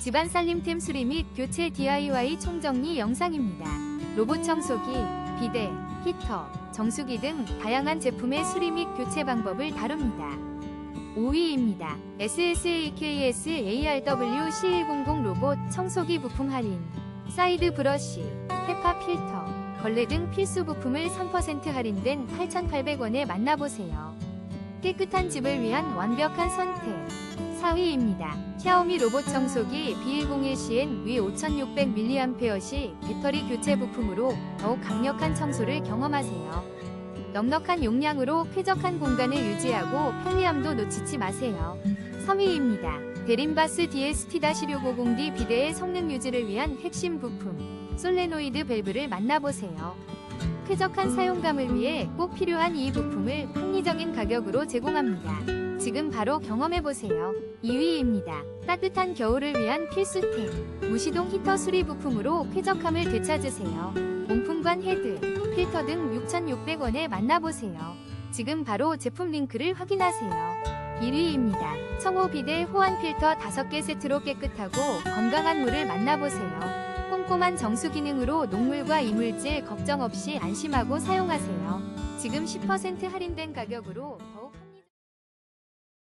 집안 살림템 수리 및 교체 DIY 총정리 영상입니다. 로봇 청소기, 비데, 히터, 정수기 등 다양한 제품의 수리 및 교체 방법을 다룹니다. 5위입니다. SSAKS ARW C100 로봇 청소기 부품 할인. 사이드 브러쉬, 헤파 필터, 걸레 등 필수 부품을 3% 할인된 8,800원에 만나보세요. 깨끗한 집을 위한 완벽한 선택. 4위입니다. 샤오미 로봇 청소기 B101CN 위 5600mAh 배터리 교체 부품으로 더욱 강력한 청소를 경험하세요. 넉넉한 용량으로 쾌적한 공간을 유지하고 편리함도 놓치지 마세요. 3위입니다. 데림바스 DS-T-650D 비데의 성능 유지를 위한 핵심 부품 솔레노이드 밸브를 만나보세요. 쾌적한 사용감을 위해 꼭 필요한 이 부품을 합리적인 가격으로 제공합니다. 지금 바로 경험해보세요. 2위입니다. 따뜻한 겨울을 위한 필수템. 무시동 히터 수리 부품으로 쾌적함을 되찾으세요. 온풍관 헤드, 필터 등 6,600원에 만나보세요. 지금 바로 제품 링크를 확인하세요. 1위입니다. 청호 비데 호환 필터 5개 세트로 깨끗하고 건강한 물을 만나보세요. 꼼꼼한 정수 기능으로 녹물과 이물질 걱정 없이 안심하고 사용하세요. 지금 10% 할인된 가격으로 더